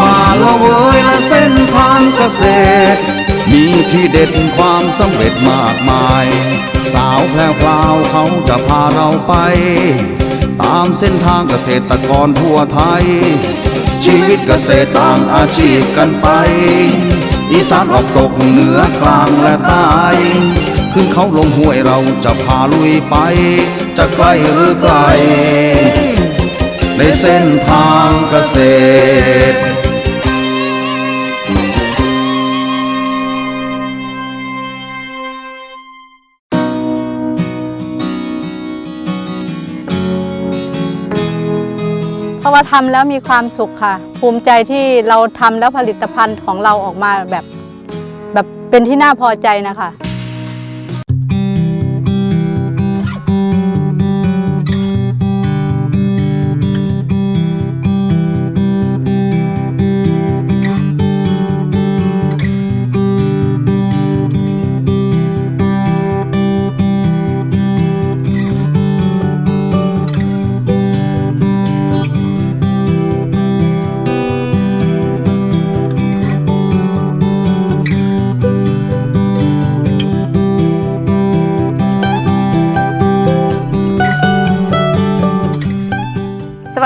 มาละเวยและเส้นทางเกษตร มีที่เด็ดความสำเร็จมากมาย สาวแพรวพราวเขาจะพาเราไป ตามเส้นทางเกษตรกรทั่วไทย ชีวิตเกษตรต่างอาชีพกันไป อีสานออกตกเหนือกลางและใต้ขึ้นเขาลงห้วยเราจะพาลุยไป จะใกล้หรือไกลในเส้นทางเกษตร ราะว่าทำแล้วมีความสุขค่ะ ภูมิใจที่เราทำแล้วผลิตภัณฑ์ของเราออกมาแบบแบบเป็นที่น่าพอใจนะคะ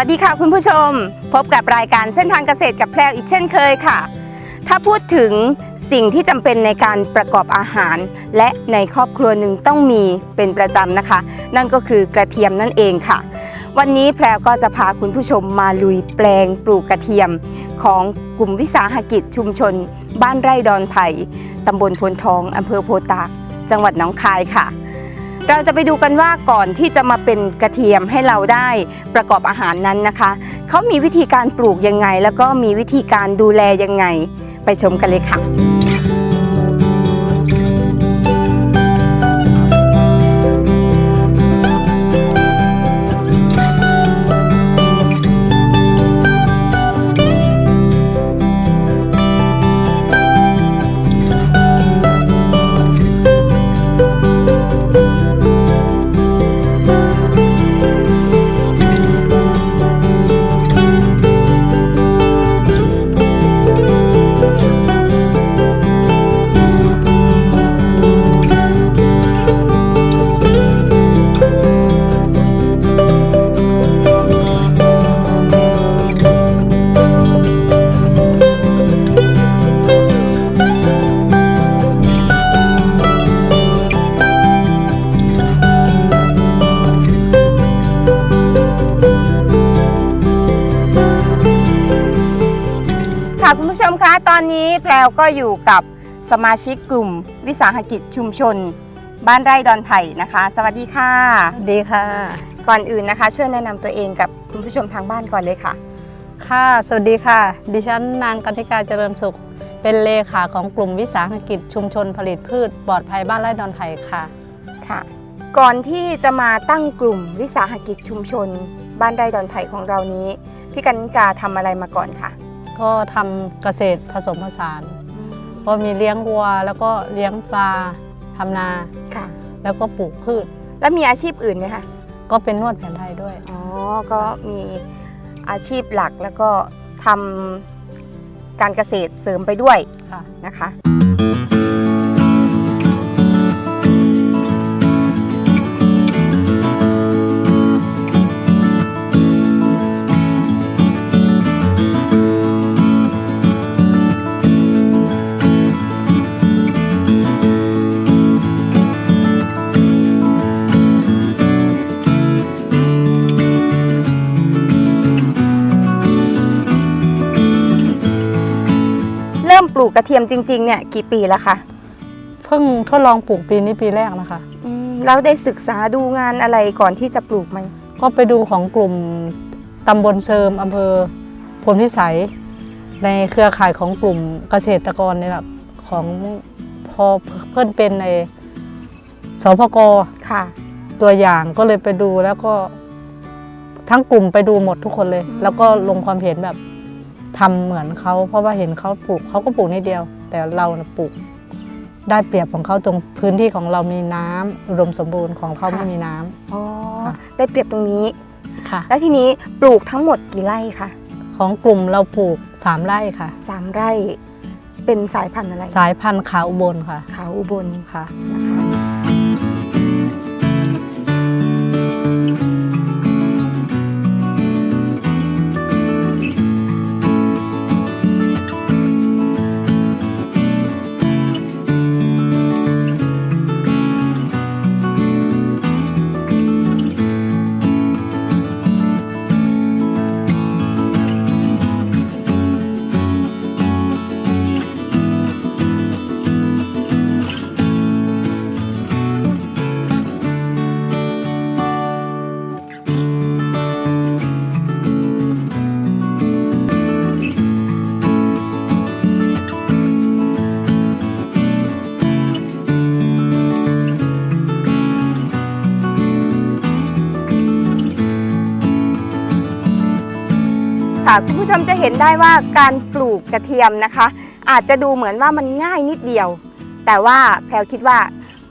วัสดีค่ะคุณผู้ชม พบกับรายการเส้นทางเกษตรกับแพรวอีกเช่นเคยค่ะ ถ้าพูดถึงสิ่งที่จำเป็นในการประกอบอาหาร และในครอบครัวหนึ่งต้องมีเป็นประจำนะคะ นั่นก็คือกระเทียมนั่นเองค่ะ วันนี้แพรวก็จะพาคุณผู้ชมมาลุยแปลงปลูกกระเทียม ของกลุ่มวิสาหกิจชุมชน บ้านไร่ดอนไผ่ตำบลพลทองอำเภอโพตาก จังหวัดหนองคายค่ะ เราจะไปดูกันว่าก่อนที่จะมาเป็นกระเทียมให้เราได้ประกอบอาหารนั้นนะคะ เขามีวิธีการปลูกยังไง แล้วก็มีวิธีการดูแลยังไง ไปชมกันเลยค่ะ นนี้แพรวก็อยู่กับสมาชิกกลุ่มวิสาหกิจชุมชน บ้านไร่ดอนไผ่นะคะ สวัสดีค่ะ ดีค่ะ ก่อนอื่นนะคะ ช่วยแนะนำตัวเองกับคุณผู้ชมทางบ้านก่อนเลยค่ะ ค่ะ สวัสดีค่ะ ดิฉันนางกันธิกาเจริญสุข เป็นเลขาของกลุ่มวิสาหกิจชุมชนผลิตพืชปลอดภัยบ้านไร่ดอนไผ่ค่ะ ค่ะ ก่อนที่จะมาตั้งกลุ่มวิสาหกิจชุมชน บ้านไร่ดอนไผ่ของเรานี้พี่กันิกาทำอะไรมาก่อนคะ ก็ทำเกษตรผสมผสาน ก็มีเลี้ยงวัวแล้วก็เลี้ยงปลาทำนาค่ะ แล้วก็ปลูกพืช แล้วมีอาชีพอื่นไหมคะก็เป็นนวดแผนไทยด้วย อ๋อ ก็มีอาชีพหลักแล้วก็ทำการเกษตรเสริมไปด้วยค่ะนะคะ กกระเทียมจริงๆเนี่ยกี่ปีแล้วคะเพิ่งทดลองปลูกปีนี้ปีแรกนะคะ อืมแล้วได้ศึกษาดูงานอะไรก่อนที่จะปลูกไหมก็ไปดูของกลุ่มตำบลเซิมอำเภอพลพิสัย ในเครือข่ายของกลุ่มเกษตรกรนี่แหละของพอเพื่อนเป็นในสพกค่ะ ตัวอย่างก็เลยไปดูแล้วก็ทั้งกลุ่มไปดูหมดทุกคนเลยอืมแล้วก็ลงความเห็นแบบ ทำเหมือนเขาเพราะว่าเห็นเขาปลูกเขาก็ปลูกนิดเดียว แต่เรานะปลูกได้เปรียบของเขาตรงพื้นที่ของเรามีน้ำอุดมสมบูรณ์ของเขาไม่มีน้ำอ๋อค่ะได้เปรียบตรงนี้ค่ะ แล้วทีนี้ปลูกทั้งหมดกี่ไร่คะของกลุ่มเราปลูกสามไร่ค่ะสามไร่เป็นสายพันธุ์อะไร สายพันธุ์ขาวอุบลค่ะขาวอุบลค่ะนะคะ ค่ะคุณผู้ชมจะเห็นได้ว่าการปลูกกระเทียมนะคะ อาจจะดูเหมือนว่ามันง่ายนิดเดียว แต่ว่าแพลวคิดว่า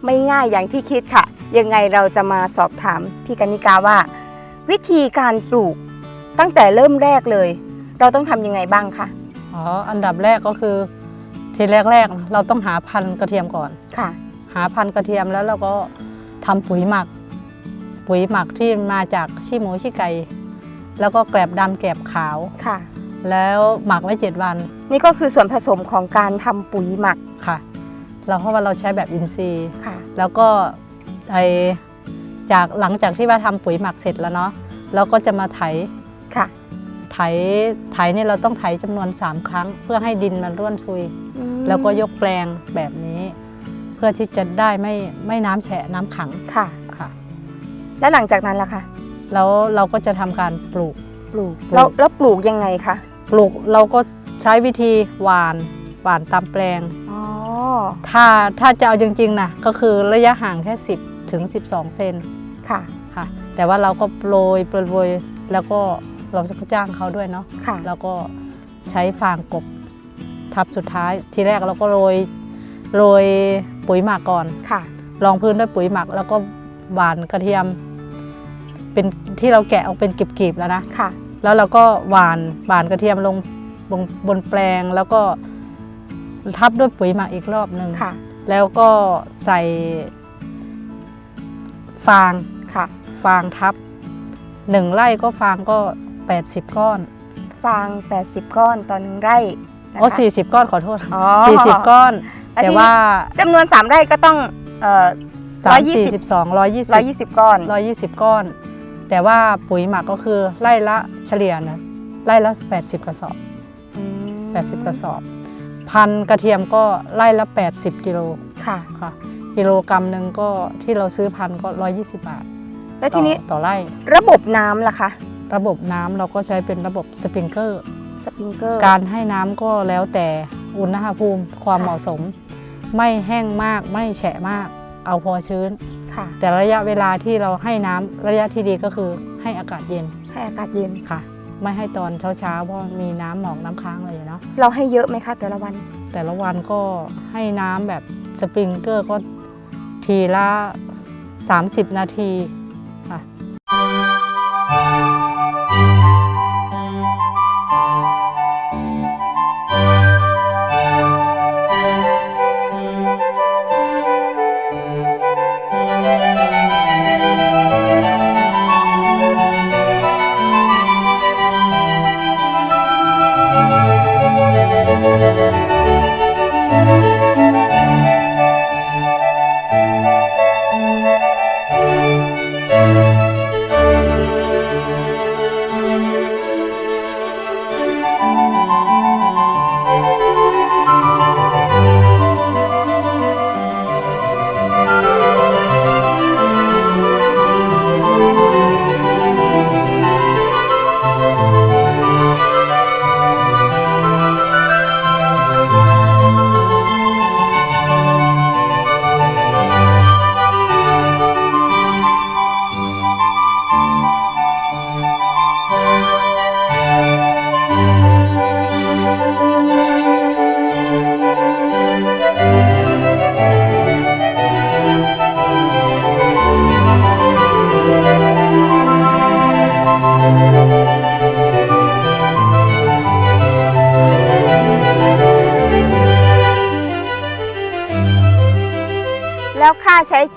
ไม่ง่ายอย่างที่คิดค่ะ ยังไงเราจะมาสอบถามพี่กนิกาว่า วิธีการปลูกตั้งแต่เริ่มแรกเลย เราต้องทำยังไงบ้างคะอ๋ออันดับแรกก็คือ ทีแรกๆ เราต้องหาพันธุ์กระเทียมก่อน ค่ะ หาพันธุ์กระเทียมแล้วเราก็ทำปุ๋ยหมัก ปุ๋ยหมักที่มาจากขี้หมูขี้ไก่ แล้วก็แกลบดำแกลบขาว ค่ะ แล้วหมักไว้เจ็ดวันนี่ก็คือส่วนผสมของการทำปุ๋ยหมักค่ะ เราเพราะว่าเราใช้แบบอินทรีย์ ค่ะ แล้วก็ไอจากหลังจากที่ว่าทำปุ๋ยหมักเสร็จแล้วเนาะเราก็จะมาไถค่ะไถไถเนี่ยเราต้องไถจำนวน 3 ครั้ง เพื่อให้ดินมันร่วนซุย อืมแล้วก็ยกแปลงแบบนี้ เพื่อที่จะได้ไม่ไม่น้ำแฉะน้ำขังค่ะ ค่ะ แล้วหลังจากนั้นล่ะคะ แล้วเราก็จะทำการปลูก ปลูกปลูก แล้วแล้วปลูกยังไงคะปลูกเราก็ใช้วิธีหวานหวานตามแปลง อ๋อถ้าถ้าจะเอาจริงๆนะก็คือระยะห่างแค่ 10ถึง12 เซนค่ะค่ะ แต่ว่าเราก็โปรยโปรยแล้วก็เราจะจ้างเขาด้วยเนาะ ค่ะ แล้วก็ใช้ฟางกบทับสุดท้าย ทีแรกเราก็โรยโรยปุ๋ยหมักก่อน ค่ะ รองพื้นด้วยปุ๋ยหมัก แล้วก็หวานกระเทียม เป็นที่เราแกะออกเป็นกลีบๆแล้วนะ ค่ะ แล้วเราก็หวานหวานกระเทียมลงบนบนแปลงแล้วก็ทับด้วยปุ๋ยหมักอีกรอบหนึ่งค่ะ แล้วก็ใส่ฟางค่ะ ฟางทับหนึ่งไร่ก็ฟางก็ 80 ก้อนฟาง 80 ก้อนต่อหนึ่งไร่นะคะ โอ้สี่สิบก้อนขอโทษอ๋อสี่สิบก้อน แล้วแต่ทีนี้ว่าจำนวน 3 ไร่ก็ต้องเอ่อ สามสี่สิบสองร้อยยี่สิบ120ก้อน ร้อยยี่สิบก้อน แต่ว่าปุ๋ยหมักก็คือไร่ละเฉลี่ยนะไร่ละ 80 กระสอบอืม80 กระสอบ พันธุ์กระเทียมก็ไร่ละ 80 กิโลค่ะค่ะ กิโลกรัมหนึ่งก็ที่เราซื้อพันธุ์ก็ 120 บาทแล้วทีนี้ต่อต่อไร่ระบบน้ำล่ะคะ ระบบน้ำเราก็ใช้เป็นระบบสปริงเกอร์สปริงเกอร์การให้น้ำก็แล้วแต่อุณหภูมิความค่ะเหมาะสม ไม่แห้งมากไม่แฉะมาก เอาพอชื้น ค่ะ แต่ระยะเวลาที่เราให้น้ำระยะที่ดีก็คือให้อากาศเย็น ให้อากาศเย็นค่ะ ไม่ให้ตอนเช้าๆเพราะมีน้ำหมอกน้ำค้างอะไรอยู่เนาะเราให้เยอะไหมคะแต่ละวัน แต่ละวันก็ให้น้ำแบบสปริงเกอร์ก็ทีละ 30 นาทีค่ะ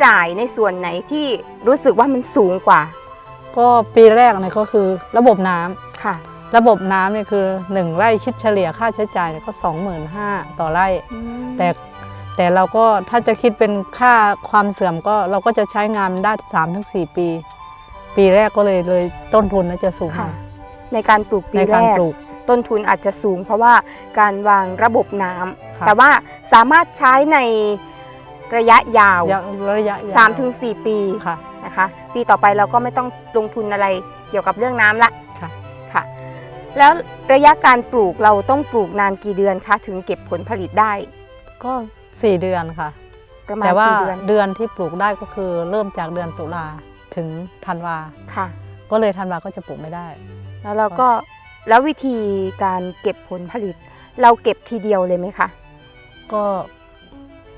จ่ายในส่วนไหนที่รู้สึกว่ามันสูงกว่า ก็ปีแรกเนี่ยก็คือระบบน้ำค่ะ ระบบน้ำเนี่ยคือ1ไร่คิดเฉลี่ยค่าใช้จ่ายเนี่ยก็ 25,000ต่อไร่ แต่แต่เราก็ถ้าจะคิดเป็นค่าความเสื่อมก็เราก็จะใช้งานได้3าถึงสปี ปีแรกก็เลยเลยต้นทุนน่าจะสูงค่ะหน่อยในการปลูกปีในแรการก ปลูก ต้นทุนอาจจะสูงเพราะว่าการวางระบบน้ำค่ะ แต่ว่าสามารถใช้ใน ระยะยาวยะระยะยาว3-4ปีค่ะนะคะ ปีต่อไปเราก็ไม่ต้องลงทุนอะไรเกี่ยวกับเรื่องน้ำละค่ะ ค่ะ แล้วระยะการปลูกเราต้องปลูกนานกี่เดือนคะถึงเก็บผลผลิตได้ ก็4เดือนค่ะ ประมาณแต่ว่าสี่เดือนเดือนที่ปลูกได้ก็คือเริ่มจากเดือนตุลาถึงธันวา ค่ะ ก็เลยธันวาก็จะปลูกไม่ได้ แล้วเราก็แล้ววิธีการเก็บผลผลิต เราเก็บทีเดียวเลยไหมคะก็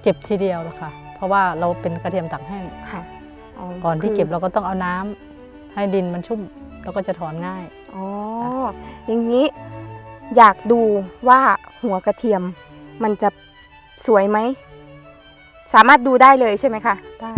เก็บทีเดียวแล้วค่ะ เพราะว่าเราเป็นกระเทียมตากแห้งค่ะก่อนที่คืเก็บเราก็ต้องเอาน้ำให้ดินมันชุ่มแล้วก็จะถอนง่ายอ๋ออย่างนี้อยากดูว่าหัวกระเทียมมันจะสวยไหมสามารถดูได้เลยใช่ไหมคะได้